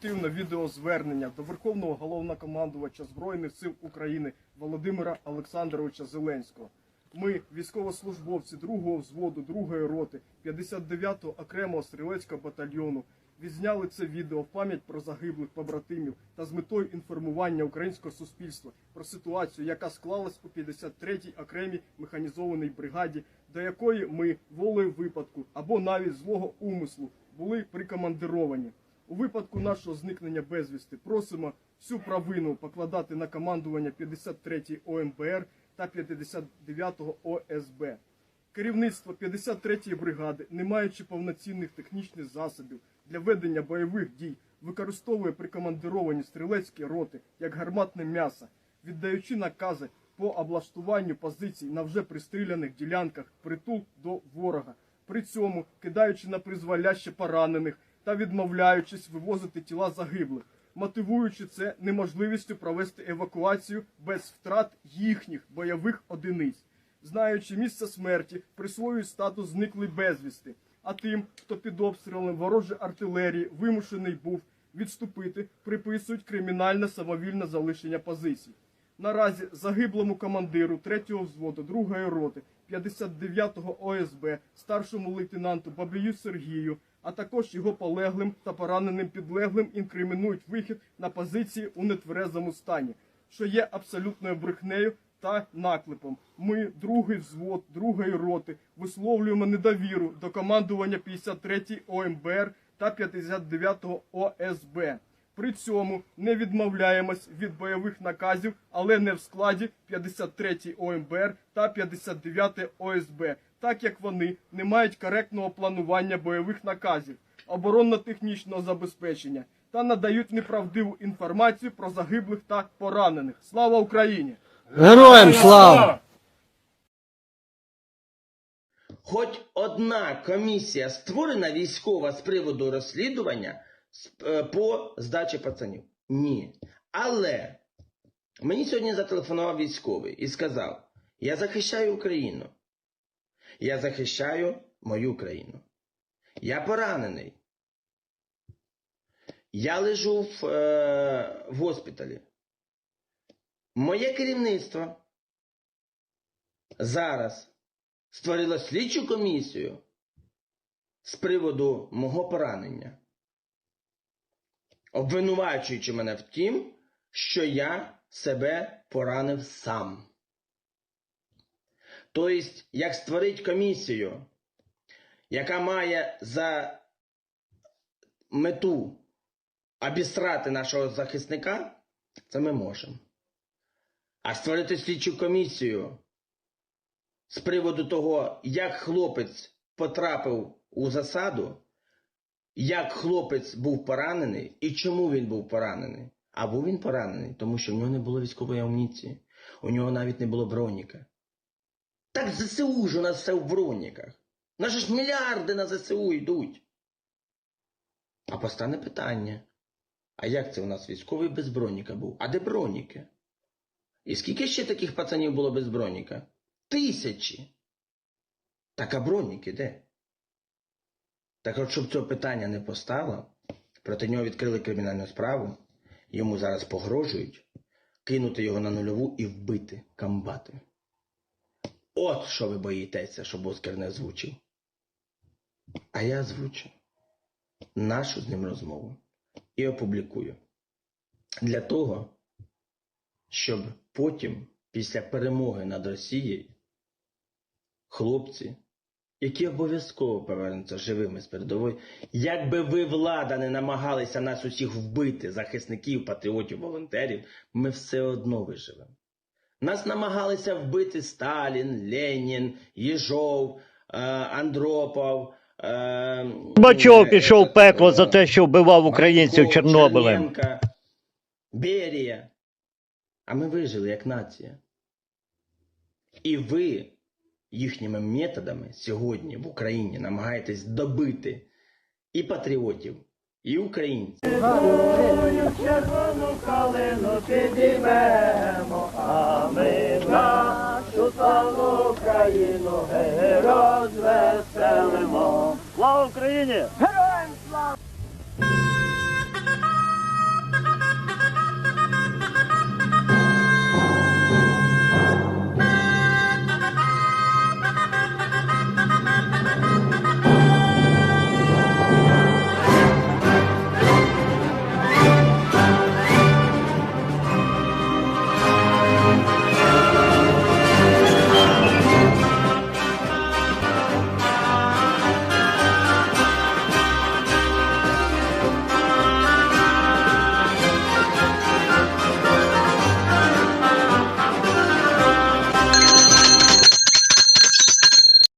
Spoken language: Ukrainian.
Активне відеозвернення до Верховного головнокомандувача Збройних сил України Володимира Олександровича Зеленського. Ми, військовослужбовці 2-го взводу 2-ї роти 59-го окремого стрілецького батальйону, відзняли це відео в пам'ять про загиблих побратимів та з метою інформування українського суспільства про ситуацію, яка склалась у 53-й окремій механізованій бригаді, до якої ми волею випадку або навіть злого умислу були прикомандировані. У випадку нашого зникнення безвісти просимо всю провину покладати на командування 53-ї ОМБР та 59-го ОСБ. Керівництво 53-ї бригади, не маючи повноцінних технічних засобів для ведення бойових дій, використовує прикомандировані стрілецькі роти як гарматне м'ясо, віддаючи накази по облаштуванню позицій на вже пристріляних ділянках притул до ворога, при цьому кидаючи на призволяще поранених та відмовляючись вивозити тіла загиблих, мотивуючи це неможливістю провести евакуацію без втрат їхніх бойових одиниць, знаючи місце смерті, присвоюють статус зниклий безвісти. А тим, хто під обстрілом ворожої артилерії вимушений був відступити, приписують кримінальне самовільне залишення позицій. Наразі загиблому командиру 3-го взводу 2-ї роти 59-го ОСБ, старшому лейтенанту Бабію Сергію, а також його полеглим та пораненим підлеглим інкримінують вихід на позиції у нетверезому стані, що є абсолютною брехнею та наклепом. Ми, другий взвод, другої роти, висловлюємо недовіру до командування 53-ї ОМБР та 59-го ОСБ. При цьому не відмовляємось від бойових наказів, але не в складі 53 ОМБР та 59 ОСБ, так як вони не мають коректного планування бойових наказів, оборонно-технічного забезпечення та надають неправдиву інформацію про загиблих та поранених. Слава Україні! Героям слава! Хоч одна комісія створена військова з приводу розслідування е, по здачі пацанів? Ні. Але мені сьогодні зателефонував військовий і сказав: Я захищаю Україну. Я захищаю мою країну. Я поранений. Я лежу в, е, в госпіталі. Моє керівництво зараз створило слідчу комісію з приводу мого поранення, обвинувачуючи мене в тім, що я себе поранив сам. Тобто, як створити комісію, яка має за мету обістрати нашого захисника, це ми можемо. А створити слідчу комісію з приводу того, як хлопець потрапив у засаду, як хлопець був поранений і чому він був поранений. А був він поранений, тому що в нього не було військової амуніції, у нього навіть не було броніка. Так ЗСУ ж у нас все в броніках. Наші ж мільярди на ЗСУ йдуть. А постане питання: а як це у нас військовий без броніка був? А де броніки? І скільки ще таких пацанів було без броніка? Тисячі. Так а броніки де? Так от, щоб цього питання не постало, проти нього відкрили кримінальну справу, йому зараз погрожують кинути його на нульову і вбити комбати. От що ви боїтеся, щоб Оскар не озвучив. А я озвучу нашу з ним розмову і опублікую. Для того, щоб потім, після перемоги над Росією, хлопці, які обов'язково повернуться живими з передової, як би ви, влада, не намагалися нас усіх вбити, захисників, патріотів, волонтерів, ми все одно виживемо. Нас намагалися вбити Сталін, Ленін, Єжов, е, Андропов. Е, Бачов е, пішов в пекло за те, що вбивав українців Чорнобилем. Берія. А ми вижили як нація. І ви їхніми методами сьогодні в Україні намагаєтесь добити і патріотів, і українців. червону калину підіймемо, Україну розвеселимо. Слава Україні! Героям слава!